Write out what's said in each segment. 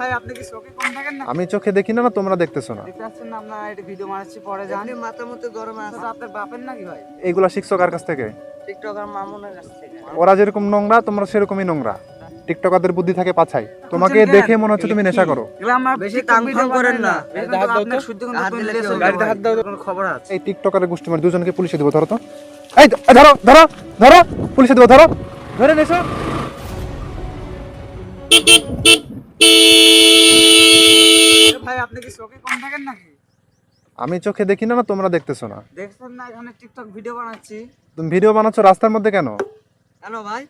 ভাই আপনি কি চোখে কম থাকেন না আমি চোখে দেখি না না তোমরা দেখতেছো না। দেখতে পাচ্ছেন না আপনারা এটা ভিডিও মারাচ্ছি পরে জানি। মাথা মতো গরম আছে। আপনার বাপের নাকি ভাই? এইগুলা শিখছো কার কাছ থেকে? টিকটকার মামুনের কাছ থেকে। ওরা যেরকম নোংরা তোমরা সেরকমই নোংরা। টিকটকারদের বুদ্ধি থাকে পাছাই তোমাকে দেখে মনে হচ্ছে তুমি নেশা করো। বেশি করেন না। খবর আছে? এই টিকটকারের গোষ্ঠী মানে দুজনকে পুলিশে দেবো ধরো তো। এই ধরো ধরো ধরো পুলিশে দেবো ধরো। ধরে নেছো ভাই আপনি কি চোখে কম থাকেন নাকি? আমি চোখে দেখি না না তোমরা দেখতেছো না? দেখছেন না এখানে টিকটক ভিডিও বানাচ্ছি। তুমি ভিডিও বানাচ্ছ রাস্তার মধ্যে কেন? কেন ভাই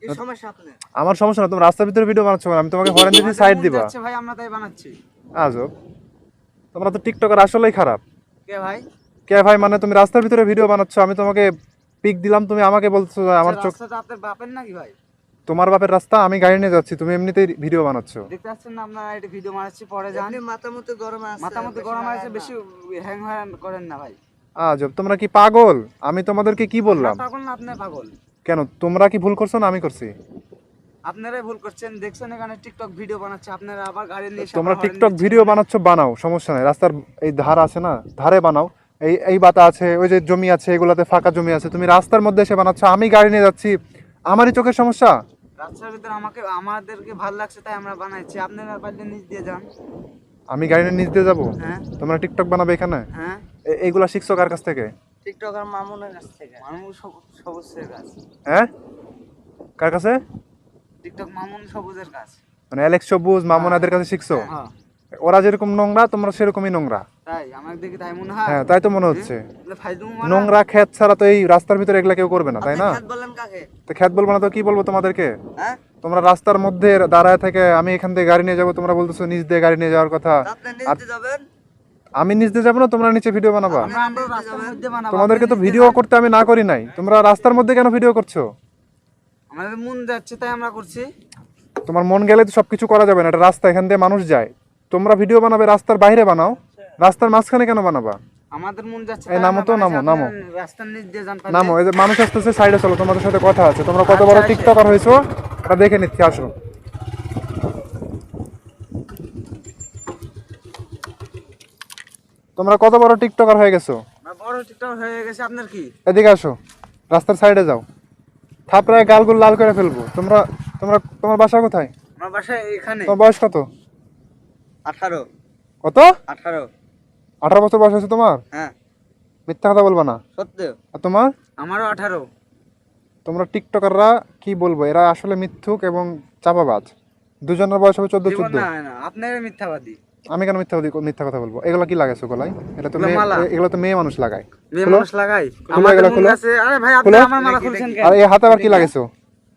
কি সমস্যা আপনার? আমার সমস্যা না তুমি রাস্তার ভিতরে ভিডিও বানাচ্ছ কেন? আমি তোমাকে হরেন দিদি সাইড দিবা। যাচ্ছে ভাই আমরা তাই বানাচ্ছি। আজব তোমরা তো টিকটকার আসলেই খারাপ। কে ভাই? কে ভাই মানে তুমি রাস্তার ভিতরে ভিডিও বানাচ্ছ আমি তোমাকে পিক দিলাম তুমি আমাকে বলছো আমার চোখ রাস্তাটা আপনার বাপের নাকি ভাই? তোমার বাপের রাস্তা আমি গাড়ি নিয়ে যাচ্ছি তুমি এমনিতেই ভিডিও বানাচ্ছ। দেখতে পাচ্ছেন না এটা ভিডিও মারাচ্ছি পরে মাথা মতো গরম আছে মাথা মতো গরম আছে বেশি হ্যাং হ্যাং করেন না ভাই। আজব তোমরা কি পাগল? আমি তোমাদেরকে কি বললাম? পাগল না আপনি পাগল? কেন তোমরা কি ভুল করছ না আমি করছি? আপনারাই ভুল করছেন দেখছেন এখানে টিকটক ভিডিও বানাচ্ছে আপনারা আবার গাড়ি নিয়ে তোমরা টিকটক ভিডিও বানাচ্ছ বানাও সমস্যা নাই রাস্তার এই ধার আছে না ধারে বানাও। এই এই বাতা আছে ওই যে জমি আছে এগুলাতে ফাঁকা জমি আছে তুমি রাস্তার মধ্যে এসে বানাচ্ছ আমি গাড়ি নিয়ে যাচ্ছি আমারই চোখের সমস্যা? রাস্তার ভিতরে আমাকে আমাদেরকে ভালো লাগছে তাই আমরা বানাইছি। আপনারা পারলে নিচ দিয়ে যান। আমি গাড়ি নিয়ে নিচ দিয়ে যাব? হ্যাঁ। তোমরা টিকটক বানাবে এখানে? হ্যাঁ। এইগুলা শিখছো কার কাছ থেকে? টিকটক আর মামুনের কাছ থেকে। মামুন সবু- সবুজের কাজ হ্যাঁ? কার কাছে? টিকটক মামুন সবুজের কাজ মানে অ্যালেক্স সবুজ মামুনাদের কাছে শিখছো? হ্যাঁ। ওরা যেরকম নোংরা তোমরা সেরকমই নোংরা। তাই? আমার দেখি তাই মনে হয়? হ্যাঁ তাই তো মনে হচ্ছে। নোংরা ক্ষেত ছাড়া তো এই রাস্তার ভিতরে এগুলা কেউ করবে না তাই না? খ্যাত বলেন কাকে? তো ক্ষেত বলব না তো কি বলব তোমাদেরকে? হ্যাঁ? তোমরা রাস্তার মধ্যে দাঁড়ায় থেকে আমি এখান থেকে গাড়ি নিয়ে যাব তোমরা বলতেছো নিজ দিয়ে গাড়ি নিয়ে যাওয়ার কথা। আপনি নিতে যাবেন? আমি নিচ দিয়ে যাব না তোমরা নিচে ভিডিও বানাবা। আমরা আমরা রাস্তার মধ্যে বানাবো। তোমাদেরকে তো ভিডিও করতে আমি না করি নাই। তোমরা রাস্তার মধ্যে কেন ভিডিও করছ? আমাদের মন যাচ্ছে তাই আমরা করছি। তোমার মন গেলে তো সবকিছু করা যাবে না এটা রাস্তা এখান দিয়ে মানুষ যায়। তোমরা ভিডিও বানাবে রাস্তার বাইরে বানাও। রাস্তার মাঝখানে কেন বানাবা? আমাদের মন যাচ্ছে এই নামো তো, নামো, নামো। আপনারা রাস্তার নিচ দিয়ে যান নামো এই যে মানুষ আসতেছে সাইডে চলো তোমাদের সাথে কথা আছে। তোমরা কত বড় আচ্ছা, টিকটকার হয়েছো? এটা দেখে নিচ্ছি আসো। তোমরা কত বড় টিকটকার হয়ে গেছো? বড় হয়ে গেছে আপনার কি? এদিকে আসো রাস্তার সাইডে যাও। থাপড়ায় গালগুল লাল করে ফেলব। তোমরা তোমরা তোমার বাসা কোথায়? আমার বাসায় এখানে। তোমার বয়স কত? আঠারো। কত? আঠারো। আঠারো বছর বয়স আছে তোমার? হ্যাঁ। মিথ্যা কথা বলবা না। সত্য। আর তোমার? আমারও আঠারো। তোমরা টিকটকাররা কি বলব? এরা আসলে মিথ্যুক এবং চাপাবাজ। দুজনের বয়স হবে চোদ্দ চোদ্দ। না না আপনার মিথ্যাবাদী। আমি কেন মিথ্যা মিথ্যা কথা বলব? এগুলো কি লাগাইছো গলায় এটা তো এগুলো তো মেয়ে মানুষ লাগায়। মেয়ে মানুষ আমাদের মন আছে। আরে ভাই আপনি আমার মালা খুলছেন কেন? আর এই হাতে আবার কি লাগাইছো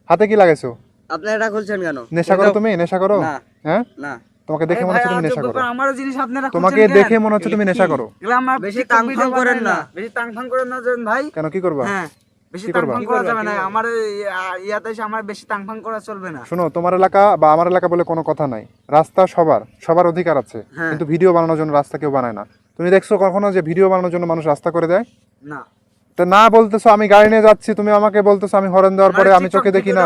হাতে কি লাগাইছো আপনি এটা খুলছেন কেন? নেশা করো তুমি নেশা করো? না। হ্যাঁ? না। তোমাকে দেখে মনে হচ্ছে তুমি নেশা করো। আমারও জিনিস আপনারা তোমাকে দেখে মনে হচ্ছে তুমি নেশা করো। আমার বেশি TikTok টাং ফাং করেন না। বেশি টাং ফাং করেন না যেন ভাই। কেন কি করবা? হ্যাঁ বেশি কি টাং করবা? ফাং করা যাবে না। আমার ইয়াতে আমার বেশি টাং করা চলবে না। শোনো তোমার এলাকা বা আমার এলাকা বলে কোনো কথা নাই। রাস্তা সবার সবার অধিকার আছে। হ্যাঁ। কিন্তু ভিডিও বানানোর জন্য রাস্তা কেউ বানায় না। তুমি দেখছ কখনো যে ভিডিও বানানোর জন্য মানুষ রাস্তা করে দেয়? না। তো না বলতেছো আমি গাড়ি নিয়ে যাচ্ছি তুমি আমাকে বলতেছো আমি হরেন দেওয়ার পরে আমি চোখে দেখি না।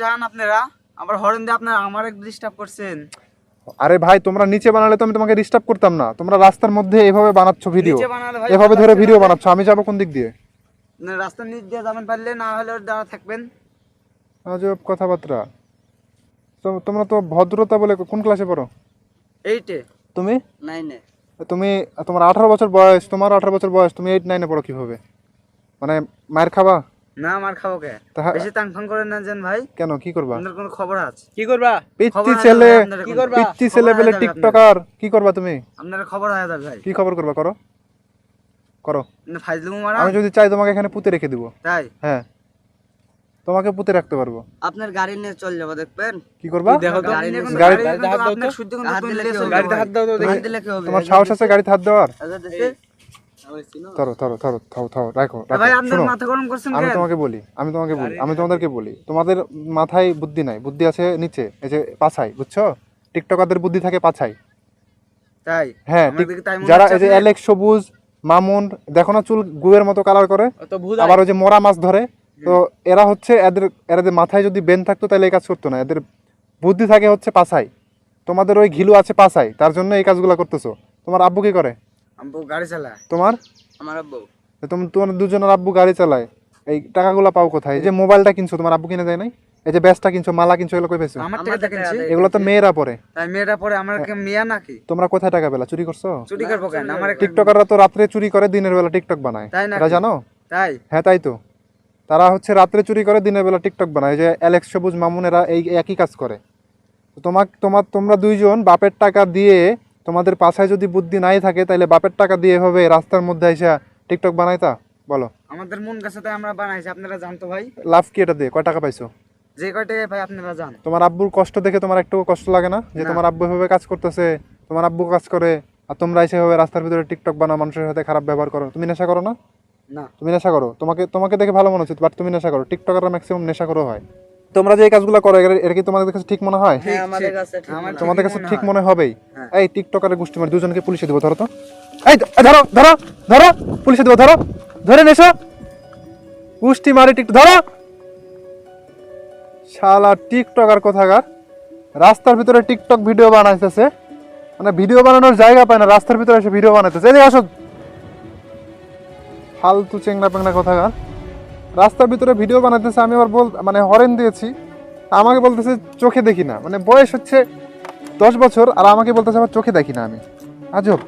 যান আপনারা। আবার হরেন দিয়ে আপনারা আমার ডিস্টার্ব করছেন। আরে ভাই তোমরা নিচে বানালে তো আমি তোমাকে ডিস্টার্ব করতাম না। তোমরা রাস্তার মধ্যে এভাবে বানাচ্ছ ভিডিও এভাবে ধরে ভিডিও। বানাচ্ছ আমি যাব কোন দিক দিয়ে? না, রাস্তার নিচ দিয়ে যাবেন পারলে না হলে দ্বারা থাকবেন। আজব কথাবার্তা। তো তোমরা তো ভদ্রতা বলে কোন ক্লাসে পড়ো? এইটে তুমি? নাইনে তুমি তোমার আঠারো বছর বয়স তোমার আঠারো বছর বয়স তুমি এইট নাইনে পড়ো কীভাবে? মানে মায়ের খাবা না আমার খাব কে? বেশি করেন না যেন ভাই। কেন কি করবা? আপনার কোনো খবর আছে? কি করবা? আছে ছেলে কি করবা? খবর ছেলে বলে টিকটকার কি করবা তুমি? আপনার খবর হয়ে যাবে ভাই। কি খবর করবা করো? করো। ফাইজলুম মারা। আমি যদি চাই তোমাকে এখানে পুঁতে রেখে দিব। তাই? হ্যাঁ। তোমাকে পুঁতে রাখতে পারব। আপনার গাড়ি নিয়ে চল যাব দেখবেন? কি করবা? দেখো গাড়ি হাত দাও তো। গাড়িতে হাত দাও তো তোমার সাহস আছে গাড়িতে হাত দেওয়ার? দেখে। ধরো ধরো ধরো থাও থাও রাখো ভাই রাখো। আপনার শোনো মাথা গরম করছেন আমি তোমাকে বলি আমি তোমাকে বলি আমি তোমাদেরকে বলি তোমাদের মাথায় বুদ্ধি নাই বুদ্ধি আছে নিচে এই যে পাছাই বুঝছ? টিকটকারদের বুদ্ধি থাকে পাছাই। তাই? হ্যাঁ যারা এই যে অ্যালেক্স সবুজ মামুন দেখো না চুল গুয়ের মতো কালার করে আবার ওই যে মরা মাছ ধরে তো এরা হচ্ছে এদের এদের মাথায় যদি বেন থাকতো তাহলে এই কাজ করতো না এদের বুদ্ধি থাকে হচ্ছে পাছাই। তোমাদের ওই ঘিলু আছে পাশায় তার জন্য এই কাজগুলো করতেছো। তোমার আব্বু কি করে? আব্বু গাড়ি চালায়। তোমার? আমার আব্বু। তুমি তোমার দুজনের আব্বু গাড়ি চালায়। এই টাকাগুলো পাও কোথায়? এই যে মোবাইলটা কিনছো তোমার আব্বু কিনে দেয় নাই? এই যে ব্যাসটা কিনছো মালা কিনছো এগুলো কই পেয়েছ? আমার টাকা এগুলো তো মেয়েরা পরে। তাই মেয়েরা পরে আমার কি মেয়া নাকি? তোমরা কোথায় টাকা পেলা? চুরি করছ? চুরি করব কেন? আমার টিকটকাররা তো রাত্রে চুরি করে দিনের বেলা টিকটক বানায়? এটা জানো? তাই? হ্যাঁ তাই তো। তারা হচ্ছে রাত্রে চুরি করে দিনের বেলা টিকটক বানায়। যে অ্যালেক্স সবুজ মামুনেরা এই একই কাজ করে। তোমাক তোমার তোমরা দুইজন বাপের টাকা দিয়ে তোমাদের পাশায় যদি বুদ্ধি নাই থাকে তাহলে বাপের টাকা দিয়ে এভাবে রাস্তার মধ্যে এসে টিকটক বানাইতা? বলো। আমাদের মন কাছে তাই আমরা বানাইছি আপনারা জানতো ভাই। লাভ কি এটা দিয়ে? কয় টাকা পাইছো? যে কয় টাকায় ভাই আপনারা জান। তোমার আব্বুর কষ্ট দেখে তোমার একটু কষ্ট লাগে না? যে তোমার আব্বু এভাবে কাজ করতেছে তোমার আব্বু কাজ করে আর তোমরা এসে এভাবে রাস্তার ভিতরে টিকটক বানাও মানুষের সাথে খারাপ ব্যবহার করো। তুমি নেশা করো না? না। তুমি নেশা করো? তোমাকে তোমাকে দেখে ভালো মনে হচ্ছে বাট তুমি নেশা করো। টিকটকাররা ম্যাক্সিমাম নেশা করো হয়। তোমরা যে এই কাজগুলো করো এটা কি তোমাদের কাছে ঠিক মনে হয়? হ্যাঁ আমাদের কাছে ঠিক আমার মনে হয়। তোমাদের কাছে ঠিক মনে হবেই? হ্যাঁ। এই টিকটকারের গোষ্ঠী মানে দুজনকে পুলিশে দিব ধরো তো। এই ধরো ধরো ধরো পুলিশে দিব ধরো। ধরে নেশো গোষ্ঠী মারি টিকটক ধরো। শালা টিকটকার কোথাকার। রাস্তার ভিতরে টিকটক ভিডিও বানাইতেছে। মানে ভিডিও বানানোর জায়গা পায় না রাস্তার ভিতরে এসে ভিডিও বানাইতেছে। এদিকে আসো। ফালতু চেংনা পেংনা কোথাকার। রাস্তার ভিতরে ভিডিও বানাতেছে আমি আবার বল মানে হরেন দিয়েছি। আমাকে বলতেছে, চোখে দেখি না। মানে বয়স হচ্ছে দশ বছর, আর আমাকে বলতেছে, আমার চোখে দেখি না আমি। আজব।